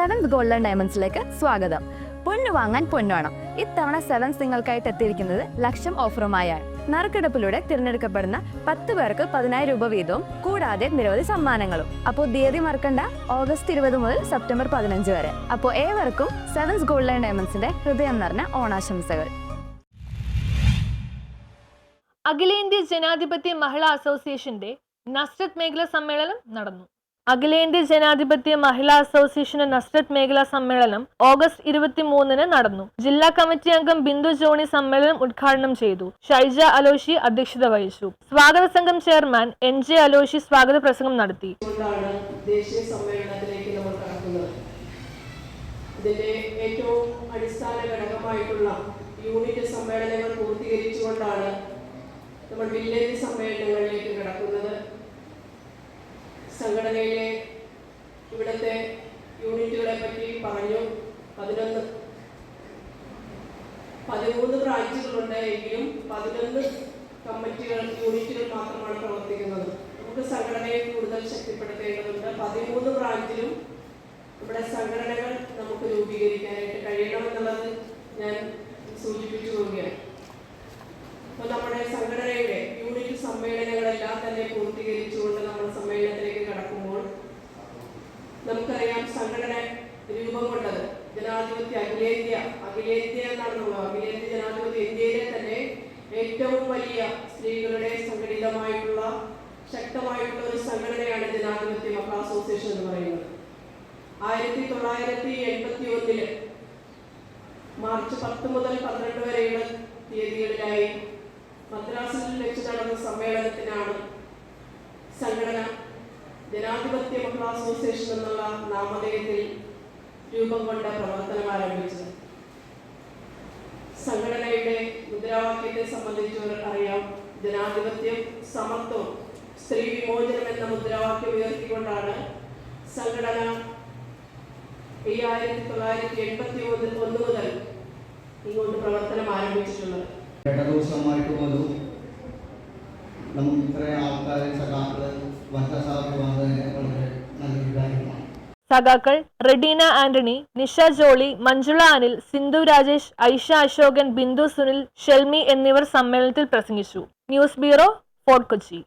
Seventh golden ഡയമണ്ട്സിലേക്ക് സ്വാഗതം. പൊന്നു വാങ്ങാൻ പൊന്നുവേണം ഇത്തവണ സെവൻസ് നിങ്ങൾക്കായിട്ട് എത്തിയിരിക്കുന്നത് ലക്ഷം ഓഫറുമായാണ് നറുക്കെടുപ്പിലൂടെ തിരഞ്ഞെടുക്കപ്പെടുന്ന പത്ത് പേർക്ക് പതിനായിരം രൂപ വീതവും കൂടാതെ നിരവധി സമ്മാനങ്ങളും. അപ്പോൾ തീയതി മറക്കണ്ട ഓഗസ്റ്റ് ഇരുപത് മുതൽ സെപ്റ്റംബർ പതിനഞ്ച് വരെ. അപ്പോൾ ഏവർക്കും സെവൻസ് ഗോൾഡൻ ഡയമണ്ട്സിന്റെ ഹൃദയം നിറഞ്ഞ ഓണാശംസകൾ. അഖിലേന്ത്യാ ജനാധിപത്യ മഹിളാ അസോസിയേഷന്റെ നസ്രത് മേഖലാ സമ്മേളനം നടന്നു. അഖിലേന്ത്യാ ജനാധിപത്യ മഹിളാ അസോസിയേഷന്റെ നസ്രത്ത് മേഖലാ സമ്മേളനം ഓഗസ്റ്റ് ഇരുപത്തി മൂന്നിന് നടന്നു. ജില്ലാ കമ്മിറ്റി അംഗം ബിന്ദു ജോണി സമ്മേളനം ഉദ്ഘാടനം ചെയ്തു. ഷൈജ അലോഷി അധ്യക്ഷത വഹിച്ചു. സ്വാഗത സംഘം ചെയർമാൻ എൻ ജെ അലോഷി സ്വാഗത പ്രസംഗം നടത്തി. ഇതിന്റെ ഏറ്റവും അടിസ്ഥാന ഘടകമായിട്ടുള്ള യൂണിറ്റ് സമ്മേളനങ്ങൾ പൂർത്തീകരിച്ചുകൊണ്ടാണ് നമ്മൾ വില്ലേജ് സമ്മേളനങ്ങളിലേക്ക് കിടക്കുന്നത്. പറഞ്ഞു പതിനൊന്ന്. പതിമൂന്ന് ബ്രാഞ്ചുകളുണ്ട് എങ്കിലും പതിനൊന്ന് കമ്മിറ്റികൾ യൂണിറ്റുകൾ മാത്രമാണ് പ്രവർത്തിക്കുന്നത്. നമുക്ക് സംഘടനയെ കൂടുതൽ ശക്തിപ്പെടുത്തേണ്ടതുണ്ട്. പതിമൂന്ന് ബ്രാഞ്ചിലും ഇവിടെ സംഘടനകൾ നമുക്ക് രൂപീകരിക്കാനായിട്ട് കഴിയണമെന്നുള്ളത് ഞാൻ സൂചിപ്പിച്ചു പോവുകയാണ് അപ്പോൾ നമ്മുടെ സംഘടനയുടെ യൂണിറ്റ് സമ്മേളനങ്ങളെല്ലാം തന്നെ പൂർത്തീകരിച്ചുകൊണ്ട് നമ്മൾ സമ്മേളനത്തിലേക്ക് കടക്കുമ്പോൾ നമുക്കറിയാം സംഘടന അഖിലേന്ത്യ അഖിലേന്ത്യ എന്നാണ് നമ്മൾ അഖിലേന്ത്യ ജനാധിപത്യ ഇന്ത്യയിലെ തന്നെ ഏറ്റവും വലിയ സ്ത്രീകളുടെ സംഘടിതമായിട്ടുള്ള ശക്തമായിട്ടുള്ള ഒരു സംഘടനയാണ് ജനാധിപത്യ മഹിളാ അസോസിയേഷൻ എന്ന് പറയുന്നത്. ആയിരത്തി തൊള്ളായിരത്തി എൺപത്തി ഒന്നിൽ മാർച്ച് പത്ത് മുതൽ പന്ത്രണ്ട് വരെയുള്ള തീയതികളിലായി മദ്രാസിൽ വെച്ച് നടന്ന സമ്മേളനത്തിനാണ് സംഘടന ജനാധിപത്യ മഹിളാ അസോസിയേഷൻ എന്നുള്ള നാമധേയത്തിൽ രൂപം കൊണ്ട പ്രവർത്തനം ആരംഭിച്ചത്. സംഘടനയുടെ മുദ്രാവാക്യത്തെ സംബന്ധിച്ചവർ അറിയാം ജനാധിപത്യം സമത്വം സ്ത്രീ വിമോചനം എന്ന മുദ്രാവാക്യം ഉയർത്തിക്കൊണ്ടാണ് സംഘടന ഈ ആയിരത്തി തൊള്ളായിരത്തി എൺപത്തി ഒന്ന് മുതൽ ഇങ്ങോട്ട് പ്രവർത്തനം ആരംഭിച്ചിട്ടുള്ളത്. ദിവസമായിട്ട് പോലും നമുക്ക് ഇത്രയും ആൾക്കാരെ സഖാക്കൾ സഖാക്കൾ റെഡീന ആന്റണി നിഷ ജോളി മഞ്ജുള അനിൽ സിന്ധു രാജേഷ് ഐഷ അശോകൻ ബിന്ദു സുനിൽ ഷെൽമി എന്നിവർ സമ്മേളനത്തിൽ പ്രസംഗിച്ചു. News bureau Fort Kochi.